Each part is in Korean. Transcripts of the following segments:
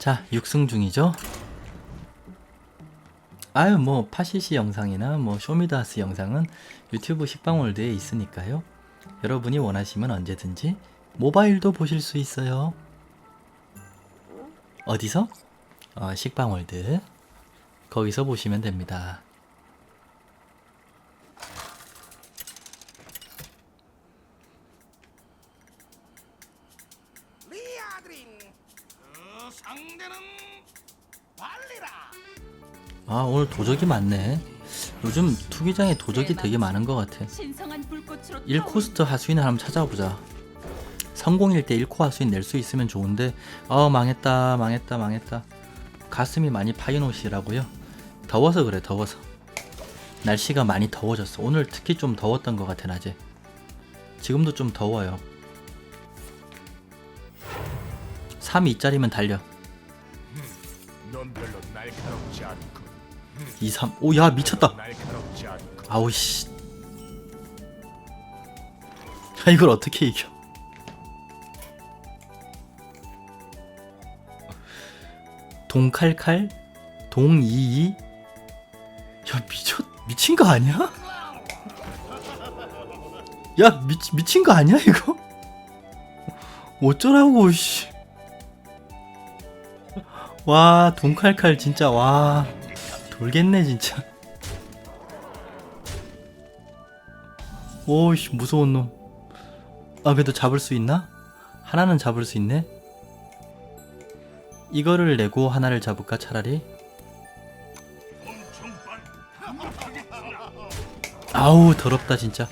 자, 육승 중이죠? 아유, 뭐, 파시시 영상이나 뭐, 쇼미더하스 영상은 유튜브 식빵월드에 있으니까요. 여러분이 원하시면 언제든지 모바일도 보실 수 있어요. 어디서? 어, 식빵월드. 거기서 보시면 됩니다. 아, 오늘 도적이 많네. 요즘 투기장에 도적이 되게 많은 것 같아. 신성한 불꽃으로 1코스트 하수인을 한번 찾아보자. 성공일 때 1코 하수인 낼 수 있으면 좋은데 어 망했다 망했다 망했다 가슴이 많이 파인 옷이라고요? 더워서 그래 더워서 날씨가 많이 더워졌어 오늘 특히 좀 더웠던 것 같아 낮에 지금도 좀 더워요 3-2짜리면 달려 2-3 오 야 미쳤다 날카롭지 않고 아우 씨 야 이걸 어떻게 이겨 동칼칼 동이이 야 미쳤 미친 거 아니야? 야 미, 미친 거 아니야 이거? 어쩌라고 씨. 와 동칼칼 진짜 와 돌겠네 진짜 오씨 무서운 놈. 아 그래도 잡을 수 있나? 하나는 잡을 수 있네. 이거를 내고 하나를 잡을까 차라리? 아우 더럽다 진짜.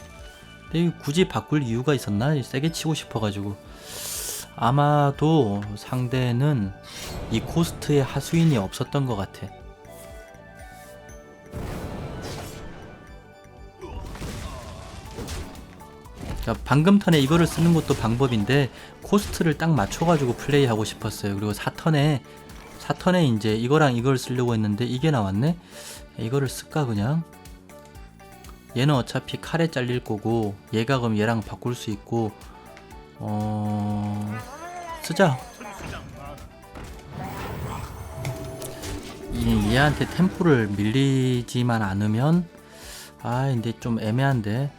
근데 굳이 바꿀 이유가 있었나? 세게 치고 싶어가지고. 아마도 상대는 이 코스트에 하수인이 없었던 것 같아. 그러니까 방금 턴에 이거를 쓰는 것도 방법인데 코스트를 딱 맞춰가지고 플레이하고 싶었어요. 그리고 4턴에 4턴에 이제 이거랑 이걸 쓰려고 했는데 이게 나왔네. 이거를 쓸까 그냥? 얘는 어차피 칼에 잘릴 거고 얘가 그럼 얘랑 바꿀 수 있고 어 쓰자. 이- 얘한테 템포를 밀리지만 않으면 아 근데 좀 애매한데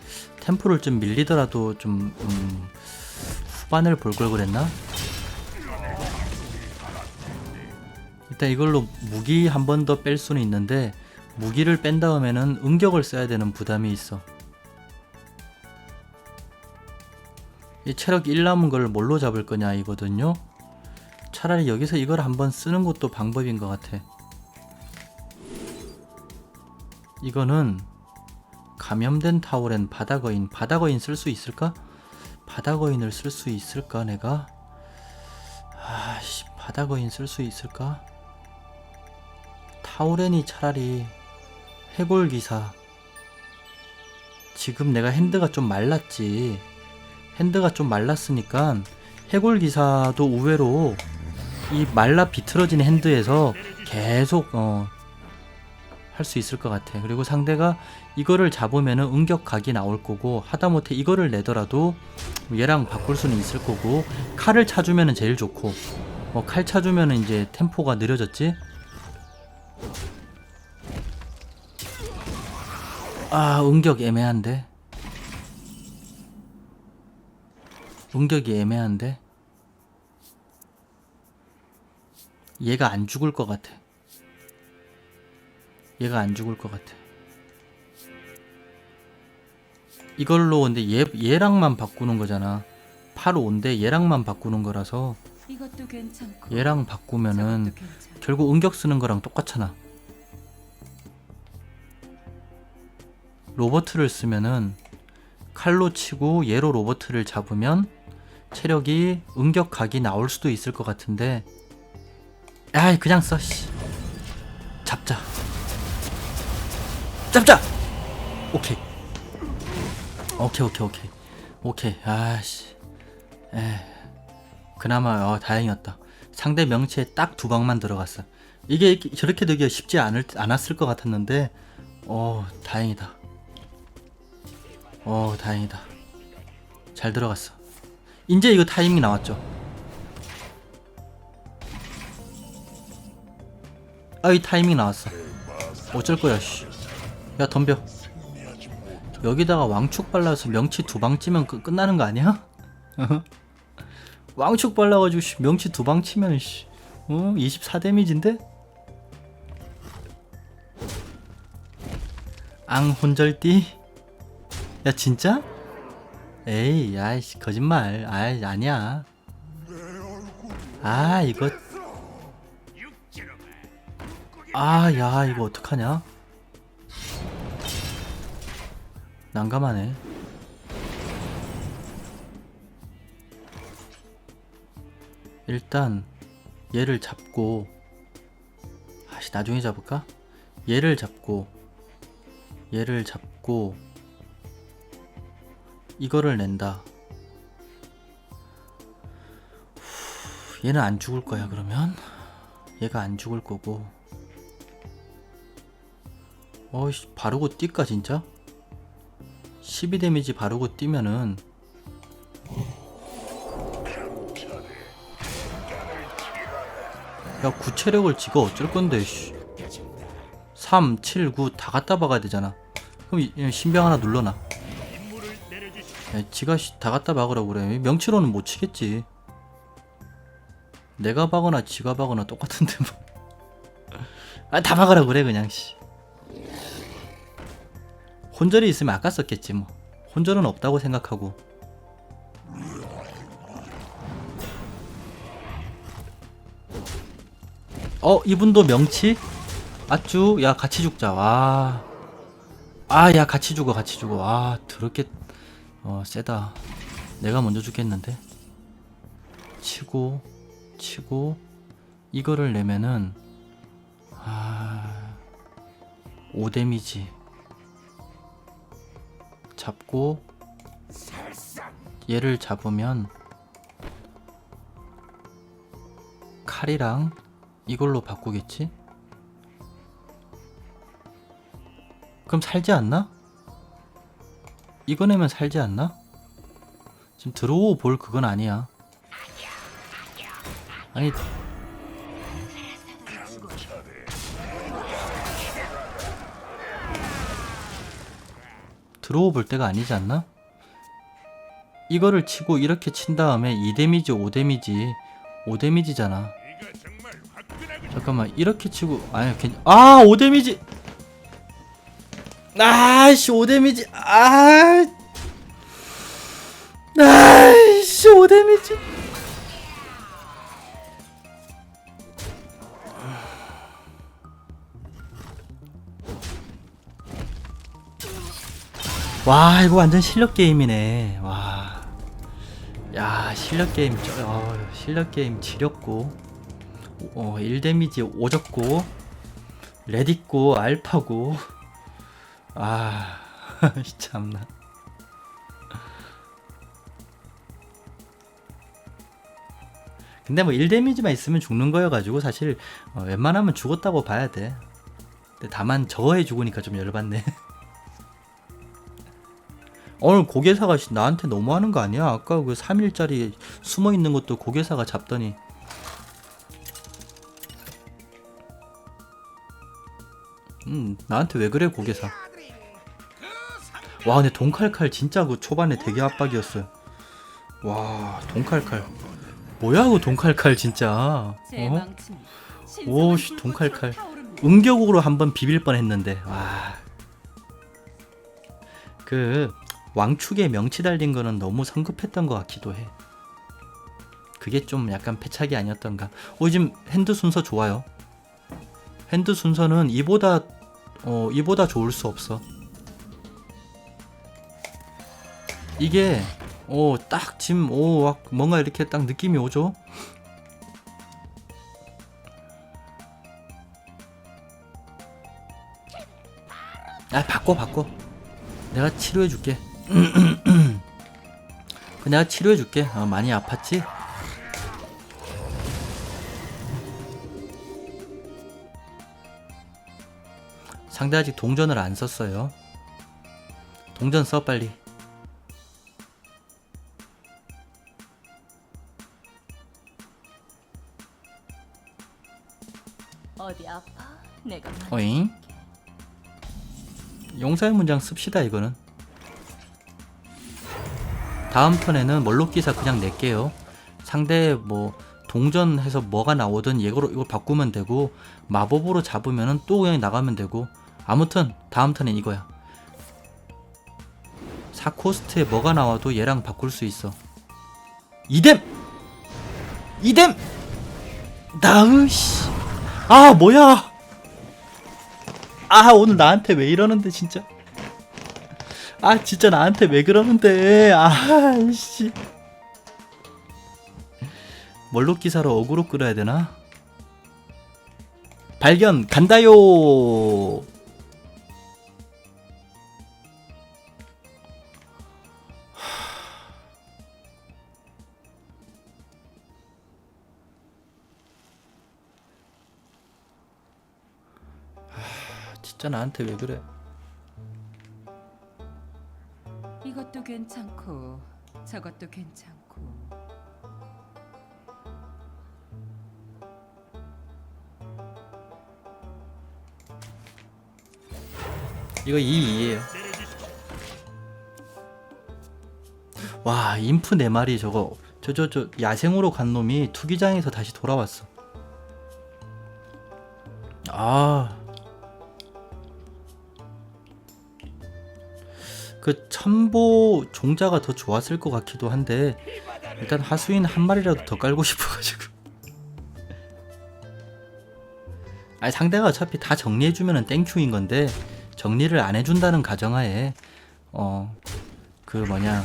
템포를 좀 밀리더라도 좀 음, 후반을 볼 걸 그랬나? 일단 이걸로 무기 한 번 더 뺄 수는 있는데 무기를 뺀 다음에는 응격을 써야 되는 부담이 있어. 이 체력 1 남은 걸 뭘로 잡을 거냐 이거든요. 차라리 여기서 이걸 한번 쓰는 것도 방법인 것 같아. 이거는 감염된 타오렌 바다거인 바다거인 쓸 수 있을까? 바다거인을 쓸 수 있을까 내가? 아씨 바다거인 쓸 수 있을까? 타오렌이 차라리 해골 기사 지금 내가 핸드가 좀 말랐지 핸드가 좀 말랐으니까 해골 기사도 의외로 이 말라 비틀어진 핸드에서 계속 어, 할 수 있을 것 같아. 그리고 상대가 이거를 잡으면은 응격 각이 나올 거고 하다못해 이거를 내더라도 얘랑 바꿀 수는 있을 거고 칼을 차주면은 제일 좋고 어, 칼 차주면은 이제 템포가 느려졌지. 아 응격 애매한데. 응격이 애매한데. 얘가 안 죽을 것 같아. 얘가 안 죽을 것 같아. 이걸로 근데 얘 얘랑만 바꾸는 거잖아. 8 5인데 얘랑만 바꾸는 거라서 얘랑 바꾸면은. 결국 응격 쓰는 거랑 똑같잖아. 로버트를 쓰면은 칼로 치고 얘로 로버트를 잡으면 체력이 응격 각이 나올 수도 있을 것 같은데 아이 그냥 써 씨. 잡자 잡자! 오케이. 오케이 오케이 오케이. 오케이. 아씨. 에. 그나마 어 다행이었다. 상대 명치에 딱 두 방만 들어갔어. 이게 저렇게 되기가 쉽지 않을, 않았을 것 같았는데 어 다행이다. 어 다행이다. 잘 들어갔어. 이제 이거 타이밍 나왔죠? 아이 타이밍 나왔어. 어쩔 거야 씨. 야 덤벼 여기다가 왕축 발라서 명치 두방 치면 끝- 끝나는 거 아니야? 왕축 발라가지고 씨, 명치 두 방 치면 씨, 어? 24 데미지인데? 앙 혼절띠? 야 진짜? 에이 야이씨 거짓말 아이 아니야 아 이거 아 야 이거 어떡하냐 난감하네 일단 얘를 잡고 아씨 나중에 잡을까? 얘를 잡고 얘를 잡고 이거를 낸다 후, 얘는 안 죽을 거야 그러면 얘가 안 죽을 거고 어이씨 바르고 뛸까 진짜? 12 데미지 바르고 뛰면은 야 구체력을 지가 어쩔 건데 씨. 3, 7, 9 다 갖다 박아야 되잖아. 그럼 이- 이 신병 하나 눌러놔. 야, 지가 씨, 다 갖다 박으라고 그래. 명치로는 못 치겠지. 내가 박거나 지가 박거나 똑같은데 뭐 아다 박으라고 그래 그냥 씨 혼절이 있으면 아까 썼겠지 뭐. 혼절은 없다고 생각하고. 어 이분도 명치? 아쭈 야 같이 죽자. 와. 아 야 같이 죽어 같이 죽어. 아 더럽게 어 세다. 내가 먼저 죽겠는데? 치고 치고 이거를 내면은 아 5 데미지 잡고 얘를 잡으면 칼이랑 이걸로 바꾸겠지? 그럼 살지 않나? 이거 내면 살지 않나? 지금 들어오 볼 그건 아니야. 아니 들어오 볼 때가 아니지 않나? 이거를 치고 이렇게 친 다음에 2 데미지 5 데미지 5 데미지잖아. 잠깐만 이렇게 치고 아니 괜... 아5 데미지 아씨 5 데미지 아 아이씨 5 데미지 와 이거 완전 실력 게임이네. 와. 야 실력 게임 저 어, 실력 게임 지렸고 어, 1데미지 오졌고 레디고 알파고. 아 참나. 근데 뭐 1데미지만 있으면 죽는 거여가지고 사실 어, 웬만하면 죽었다고 봐야 돼. 근데 다만 저거에 죽으니까 좀 열받네 오늘 고개사가 씨, 나한테 너무하는 거 아니야? 아까 그 3일짜리 숨어 있는 것도 고개사가 잡더니 음 나한테 왜 그래 고개사 와 근데 돈칼칼 진짜 그 초반에 되게 압박이었어요 와 돈칼칼 뭐야 그 돈칼칼 진짜 제 어? 망치는 오, 신성한 씨, 불꽃으로 돈칼칼. 응격으로 한번 비빌 뻔했는데 와. 그 왕축에 명치 달린 거는 너무 성급했던 것 같기도 해. 그게 좀 약간 패착이 아니었던가. 오 지금 핸드 순서 좋아요. 핸드 순서는 이보다 어 이보다 좋을 수 없어. 이게 오 딱 지금 오 와, 뭔가 이렇게 딱 느낌이 오죠. 아 바꿔 바꿔 내가 치료해 줄게 그 내가 치료해 줄게 어, 많이 아팠지? 상대 아직 동전을 안 썼어요 동전 써 빨리 어디 아파? 내가 만- 어잉? 용사의 문장 씁시다 이거는 다음 턴에는 멀록 기사 그냥 낼게요. 상대 뭐 동전해서 뭐가 나오든 이거로 이걸 바꾸면 되고 마법으로 잡으면은 또 그냥 나가면 되고. 아무튼 다음 턴엔 이거야. 4코스트에 뭐가 나와도 얘랑 바꿀 수 있어. 이뎀! 이뎀! 나으씨. 아 뭐야? 아 오늘 나한테 왜 이러는데 진짜 아 진짜 나한테 왜 그러는데? 아씨. 멀록 기사로 어그로 끌어야 되나? 발견 간다요! 아, 진짜 나한테 왜 그래 괜찮고 저것도 괜찮고 이거 2 2에요. 와, 인프 네 마리 저거 저저 저 야생으로 간 놈이 투기장에서 다시 돌아왔어. 아. 그 첨보 종자가 더 좋았을 것 같기도 한데 일단 하수인 한 마리라도 더 깔고 싶어가지고 아니 상대가 어차피 다 정리해주면은 땡큐인 건데 정리를 안 해준다는 가정하에 어 그 뭐냐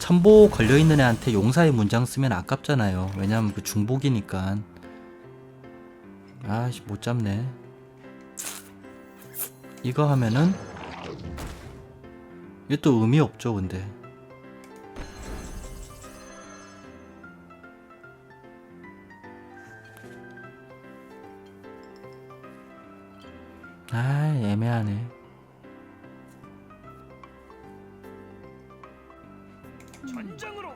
첨보 걸려 있는 애한테 용사의 문장 쓰면 아깝잖아요. 왜냐면 그 중복이니까. 아씨 못 잡네. 이거 하면은 이것도 의미 없죠, 근데. 아 애매하네. 전장으로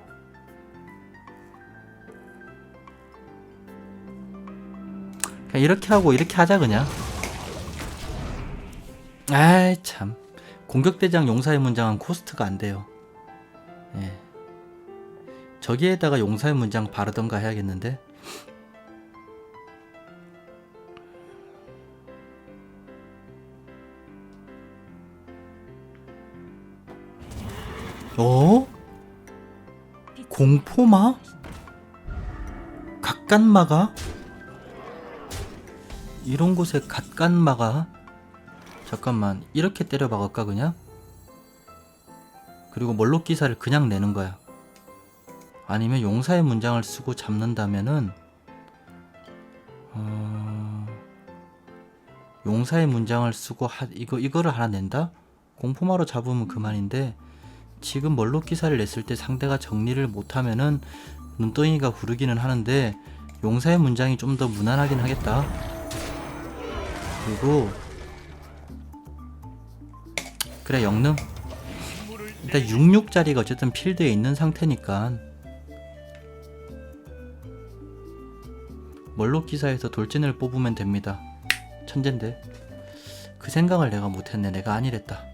그냥 이렇게 하고 이렇게 하자 그냥. 아이 참 공격대장 용사의 문장은 코스트가 안 돼요. 예. 저기에다가 용사의 문장 바르던가 해야겠는데. 어? 공포마? 각간마가? 이런 곳에 갓간마가 잠깐만 이렇게 때려 박을까 그냥? 그리고 멀록 기사를 그냥 내는 거야 아니면 용사의 문장을 쓰고 잡는다면은 어... 용사의 문장을 쓰고 하... 이거 이거를 하나 낸다? 공포마로 잡으면 그만인데 지금 멀록 기사를 냈을 때 상대가 정리를 못하면은 눈덩이가 구르기는 하는데 용사의 문장이 좀 더 무난하긴 하겠다. 그리고 그래 영능 일단 66짜리가 어쨌든 필드에 있는 상태니까 멀록 기사에서 돌진을 뽑으면 됩니다. 천재인데 그 생각을 내가 못했네. 내가 아니랬다.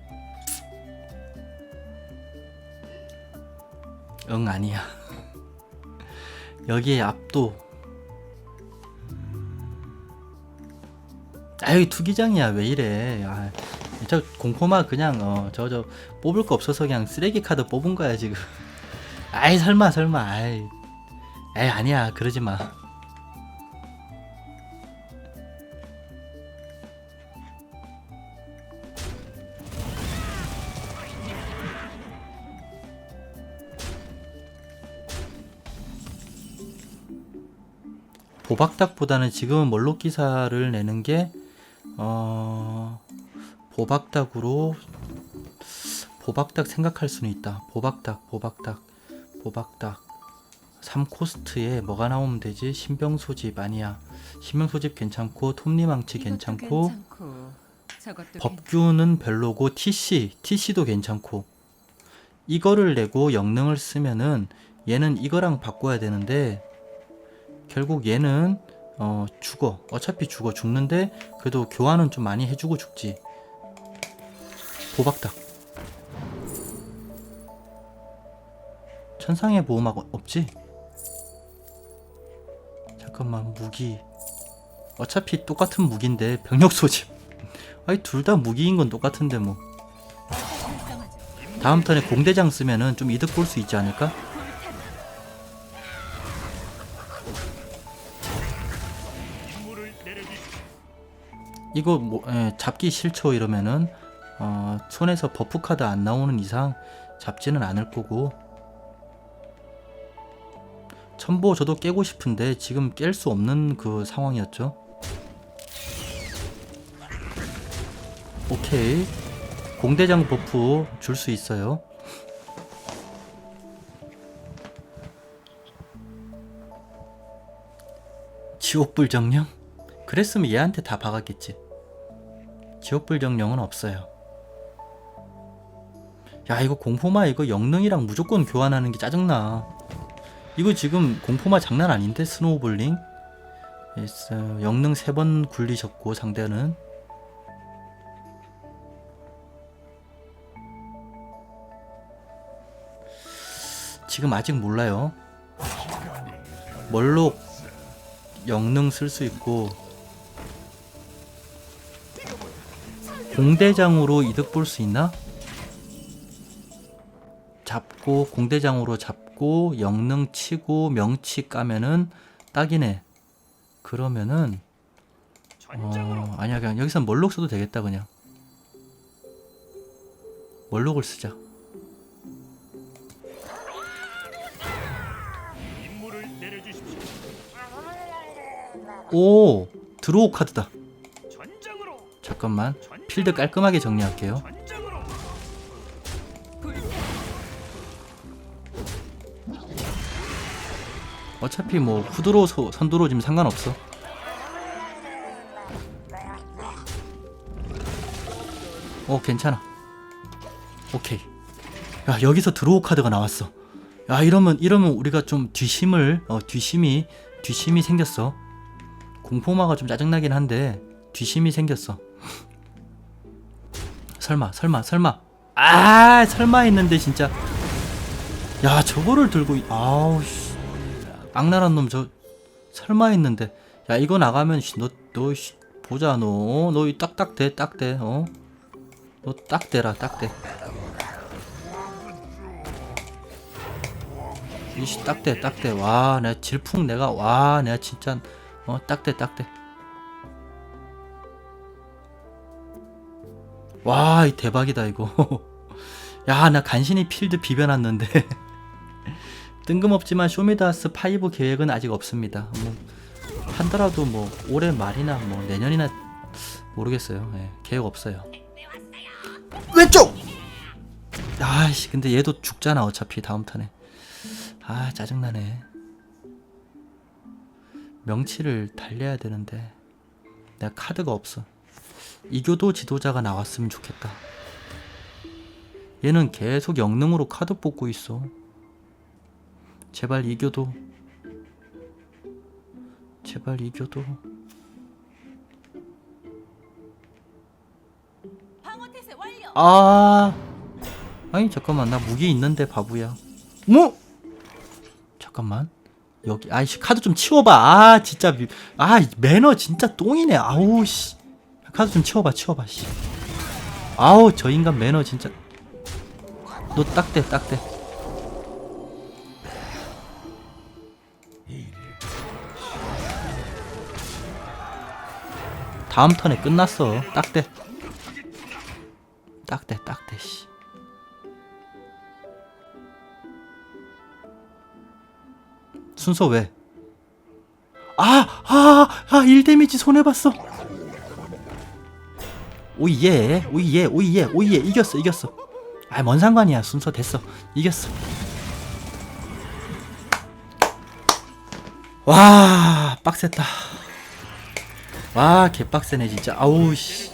응 아니야. 여기에 압도. 아 여기 투기장이야 왜 이래? 아, 저 공포마 그냥 어 저 저 뽑을 거 없어서 그냥 쓰레기 카드 뽑은 거야 지금. 아이 설마 설마 아이. 에이 아니야 그러지 마. 보박닭보다는 지금은 멀록 기사를 내는 게 어, 보박닭으로 보박닭 생각할 수는 있다. 보박닭, 보박닭, 보박닭. 3코스트에 뭐가 나오면 되지? 신병 소집 아니야. 신병 소집 괜찮고 톱니망치 괜찮고 괜찮고 법규는 별로고 TC, TC도 괜찮고 이거를 내고 영능을 쓰면은 얘는 이거랑 바꿔야 되는데 결국 얘는 어 죽어 어차피 죽어 죽는데 그래도 교환은 좀 많이 해주고 죽지 보박닭 천상의 보호막 어- 없지? 잠깐만 무기 어차피 똑같은 무기인데 병력 소집 아니 둘 다 무기인 건 똑같은데 뭐. 다음 턴에 공대장 쓰면은 좀 이득 볼 수 있지 않을까? 이거 뭐 예, 잡기 싫죠 이러면은 어, 손에서 버프 카드 안 나오는 이상 잡지는 않을 거고 첨보 저도 깨고 싶은데 지금 깰 수 없는 그 상황이었죠. 오케이 공대장 버프 줄 수 있어요. 지옥불 정령? 그랬으면 얘한테 다 박았겠지. 지옥불 정령은 없어요. 야 이거 공포마 이거 영능이랑 무조건 교환하는 게 짜증나. 이거 지금 공포마 장난 아닌데 스노우볼링. 예스, 영능 세번 굴리셨고 상대는 지금 아직 몰라요. 멀록 영능 쓸 수 있고 공대장으로 이득 볼 수 있나? 잡고 공대장으로 잡고 영능 치고 명치 까면은 딱이네. 그러면은 어 아니야 그냥 여기서 멀록 써도 되겠다 그냥. 멀록을 쓰자. 오 드로우 카드다. 잠깐만 필드 깔끔하게 정리할게요. 어차피 뭐 후드로 소- 선두로 지금 상관없어. 어 괜찮아. 오케이. 야 여기서 드로우 카드가 나왔어. 야 이러면 이러면 우리가 좀 뒤심을 어 뒤심이 뒤심이 생겼어. 공포마가 좀 짜증나긴 한데 뒤심이 생겼어. 설마 설마 설마 아 설마 했는데 진짜 야 저거를 들고 이- 아우 씨 악랄한 놈 저 설마 했는데 야 이거 나가면 너너 보자 너너 딱딱 대 딱대 어? 너 딱 대라 딱대 이씨 딱대 딱대 와 내가 질풍 내가 와 내가 진짜 어 딱대 딱대 와, 이 대박이다 이거. 야, 나 간신히 필드 비벼놨는데. 뜬금없지만 쇼미더스 5 계획은 아직 없습니다. 뭐 한더라도 뭐 올해 말이나 뭐 내년이나 모르겠어요. 예, 계획 없어요. 왼쪽. 아씨, 근데 얘도 죽잖아 어차피 다음 턴에. 아 짜증나네. 명치를 달려야 되는데 내가 카드가 없어. 이교도 지도자가 나왔으면 좋겠다. 얘는 계속 영능으로 카드 뽑고 있어. 제발 이교도. 제발 완료. 아. 아니 잠깐만 나 무기 있는데 바보야. 뭐? 잠깐만. 여기 아이씨 카드 좀 치워봐. 아 진짜 미... 아 매너 진짜 똥이네. 아우 씨. 카드 좀 치워봐 치워봐 씨. 아우 저 인간 매너 진짜. 너 딱대 딱대. 다음 턴에 끝났어. 딱대. 딱대 딱대 씨. 순서 왜? 아, 아, 아, 1 데미지 손해봤어. 오예, 오예, 오예, 오예, 이겼어, 이겼어. 아, 뭔 상관이야, 순서 됐어, 이겼어. 와, 빡셌다. 와, 개빡세네, 진짜. 아우, 씨.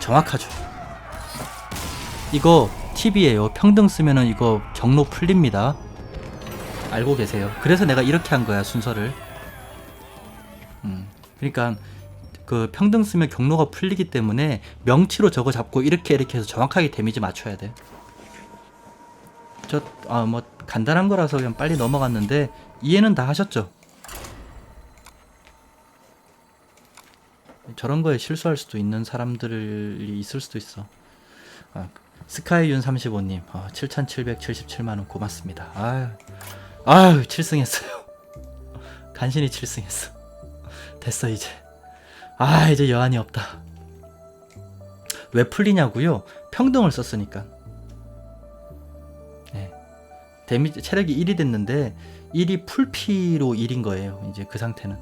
정확하죠. 이거 팁이에요. 평등 쓰면은 이거 경로 풀립니다. 알고 계세요. 그래서 내가 이렇게 한 거야 순서를. 음, 그러니까 그 평등 쓰면 경로가 풀리기 때문에 명치로 저거 잡고 이렇게 이렇게 해서 정확하게 데미지 맞춰야 돼. 저 아 뭐 간단한 거라서 그냥 빨리 넘어갔는데 이해는 다 하셨죠? 저런 거에 실수할 수도 있는 사람들이 있을 수도 있어. 아, 스카이윤 35님, 어, 7,777만 원 고맙습니다. 아유, 아유, 7승했어요. 간신히 7승했어. 됐어 이제. 아, 이제 여한이 없다. 왜 풀리냐고요? 평등을 썼으니까. 네. 데미지 체력이 1이 됐는데 1이 풀피로 1인 거예요. 이제 그 상태는.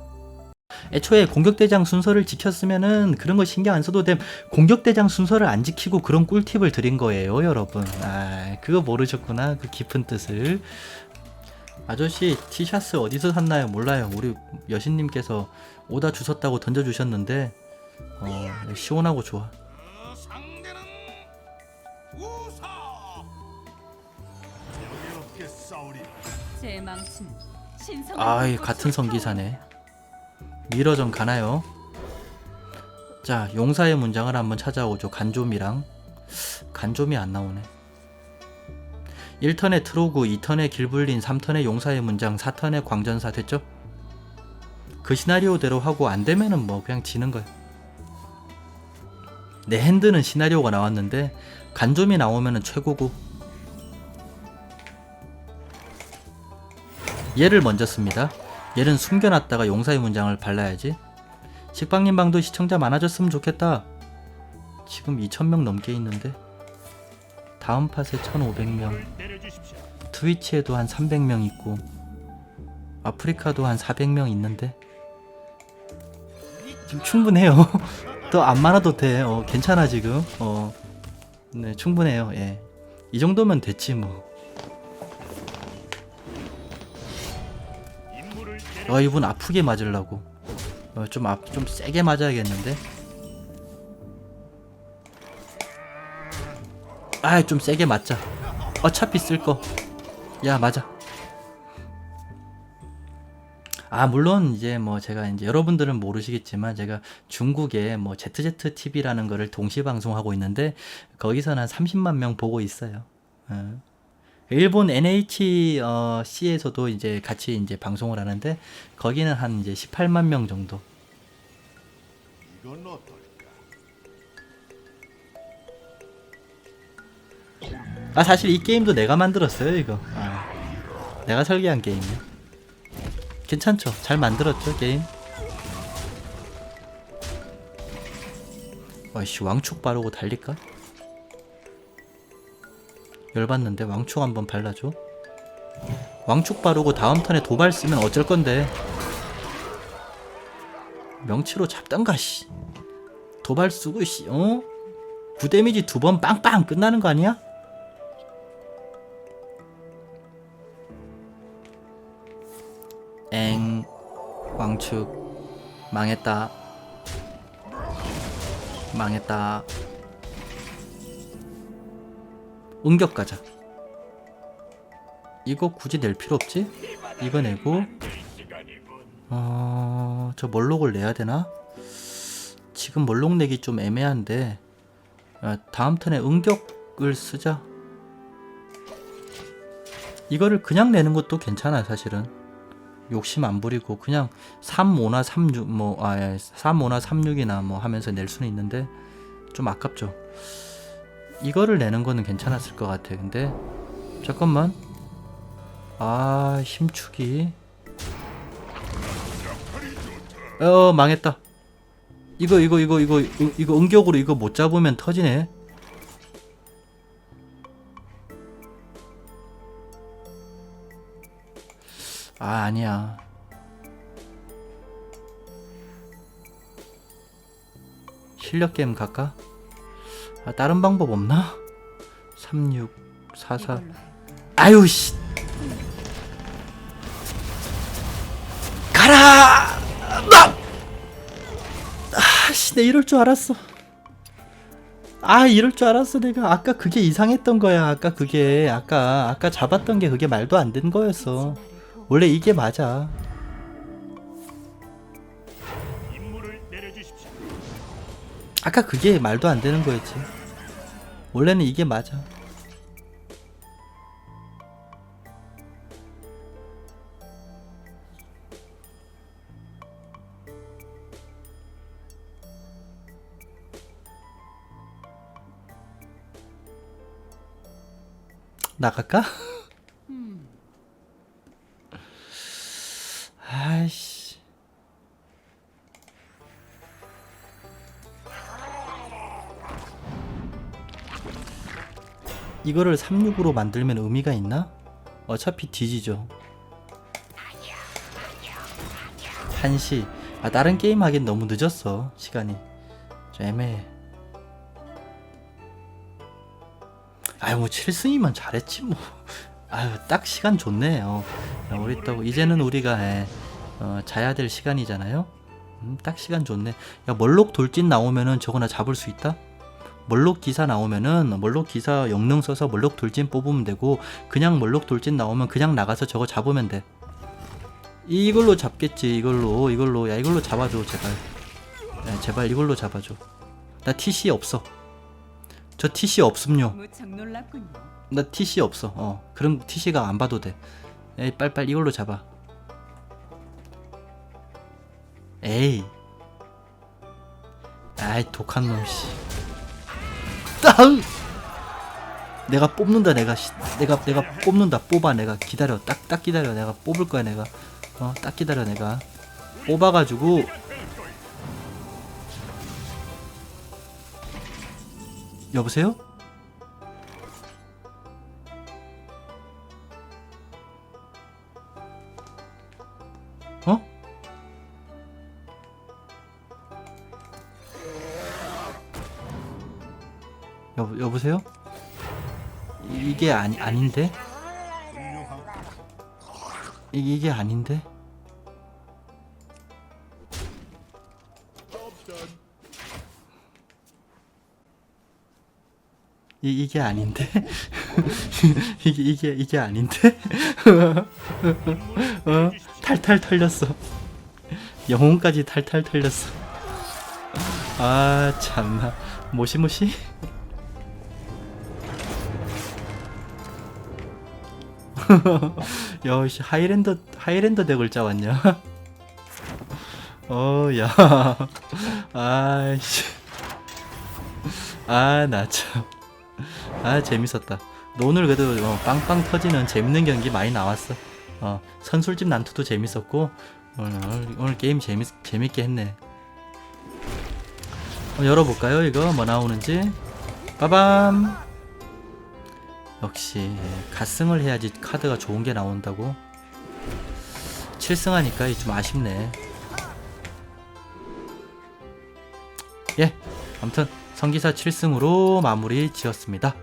애초에 공격대장 순서를 지켰으면은 그런 거 신경 안 써도 됨. 공격대장 순서를 안 지키고 그런 꿀팁을 드린 거예요, 여러분. 아, 그거 모르셨구나. 그 깊은 뜻을. 아저씨, 티셔츠 어디서 샀나요? 몰라요. 우리 여신님께서 오다 주셨다고 던져주셨는데, 어, 시원하고 좋아. 아이, 같은 성기사네. 미러전 가나요? 자, 용사의 문장을 한번 찾아오죠. 간좀이랑. 간좀이 안 나오네. 1턴에 트로구, 2턴에 길불린, 3턴에 용사의 문장, 4턴에 광전사 됐죠? 그 시나리오대로 하고 안 되면은 뭐 그냥 지는 거야. 내 핸드는 시나리오가 나왔는데 간좀이 나오면은 최고고. 얘를 먼저 씁니다. 얘는 숨겨놨다가 용사의 문장을 발라야지. 식빵님 방도 시청자 많아졌으면 좋겠다. 지금 2,000명 넘게 있는데. 다음 팟에 1,500명. 을 내려주십시오. 트위치에도 한 300명 있고. 아프리카도 한 400명 있는데. 지금 충분해요. 또 안 많아도 돼. 어, 괜찮아 지금. 어. 네, 충분해요. 예. 이 정도면 됐지 뭐. 아 이분 아프게 맞으려고. 어, 좀, 앞, 좀 세게 맞아야겠는데? 아 좀 세게 맞자. 어차피 쓸거 야 맞아. 아 물론 이제 뭐 제가 이제 여러분들은 모르시겠지만 제가 중국에 뭐 ZZ TV라는 거를 동시 방송하고 있는데 거기서는 한 30만 명 보고 있어요. 어. 일본 NHC에서도 이제 같이 이제 방송을 하는데 거기는 한 이제 18만 명 정도. 이건 어떨까? 아 사실 이 게임도 내가 만들었어요 이거. 아, 내가 설계한 게임이야. 괜찮죠? 잘 만들었죠 게임. 아이씨 왕축 바르고 달릴까? 열받는데 왕축 한번 발라줘. 왕축 바르고 다음 턴에 도발 쓰면 어쩔 건데. 명치로 잡던가 씨. 도발 쓰고 씨 어? 9데미지 두 번 빵빵 끝나는 거 아니야? 엥 왕축 망했다 망했다 응격 가자 이거 굳이 낼 필요 없지? 이거 내고 어... 저 멀록을 내야 되나? 지금 멀록 내기 좀 애매한데 아, 다음 턴에 응격을 쓰자 이거를 그냥 내는 것도 괜찮아 사실은 욕심 안 부리고 그냥 35나 36, 뭐, 아, 35나 36이나 뭐 하면서 낼 수는 있는데 좀 아깝죠. 이거를 내는 거는 괜찮았을 것 같아. 근데 잠깐만. 아, 힘축이. 어, 망했다. 이거 이거 이거 이거 이거, 응격으로 이거 못 잡으면 터지네. 아, 아니야. 실력 게임 갈까? 아, 다른 방법 없나? 36, 44. 이걸로 할까? 아유, 씨. 가라! 나! 아, 씨, 내 이럴 줄 알았어. 아, 이럴 줄 알았어, 내가. 아까 그게 이상했던 거야. 아까 그게. 아까, 아까 잡았던 게 그게 말도 안 되는 거였어. 원래 이게 맞아. 아까 그게 말도 안 되는 거였지. 원래는 이게 맞아. 나갈까? 이거를 36으로 만들면 의미가 있나? 어차피 뒤지죠. 1시. 아, 다른 게임 하기엔 너무 늦었어. 시간이. 좀 애매해. 아유, 뭐 7승이면 잘했지 뭐. 아유, 딱 시간 좋네. 어. 야, 우리 또 이제는 우리가 예, 어, 자야 될 시간이잖아요. 음, 딱 시간 좋네. 야, 멀록 돌진 나오면은 저거나 잡을 수 있다? 멀록 기사 나오면은 멀록 기사 영능 써서 멀록 돌진 뽑으면 되고 그냥 멀록 돌진 나오면 그냥 나가서 저거 잡으면 돼. 이걸로 잡겠지 이걸로 이걸로 야 이걸로 잡아줘 제발. 야, 제발 이걸로 잡아줘. 나 TC 없어. 저 TC 없음요. 나 TC 없어. 어 그럼 TC가 안 봐도 돼. 에이 빨빨 이걸로 잡아. 에이. 아이 독한 놈 씨. 땅. 내가 뽑는다 내가 씨. 내가 내가 뽑는다 뽑아 내가 기다려 딱딱 기다려 내가 뽑을 거야 내가 어 딱 기다려 내가 뽑아가지고 여보세요? 이- 이게 아니 아닌데? 이, 이게 아닌데? 이, 이게 아닌데? 이게 이게 이게 아닌데? 어? 탈탈 털렸어. 영혼까지 탈탈 털렸어. 아 참나 모시모시. 야 씨 하이랜더 하이랜더 덱을 짜왔냐? 어 야 아이씨 아 나 참. 아 재밌었다. 너 오늘 그래도 어, 빵빵 터지는 재밌는 경기 많이 나왔어. 어 선술집 난투도 재밌었고 오늘, 오늘, 게임 재밌 재밌게 했네. 한번 열어볼까요 이거 뭐 나오는지? 빠밤. 역시 갓승을 해야지 카드가 좋은 게 나온다고. 7승하니까 좀 아쉽네. 예, 아무튼 성기사 7승으로 마무리 지었습니다.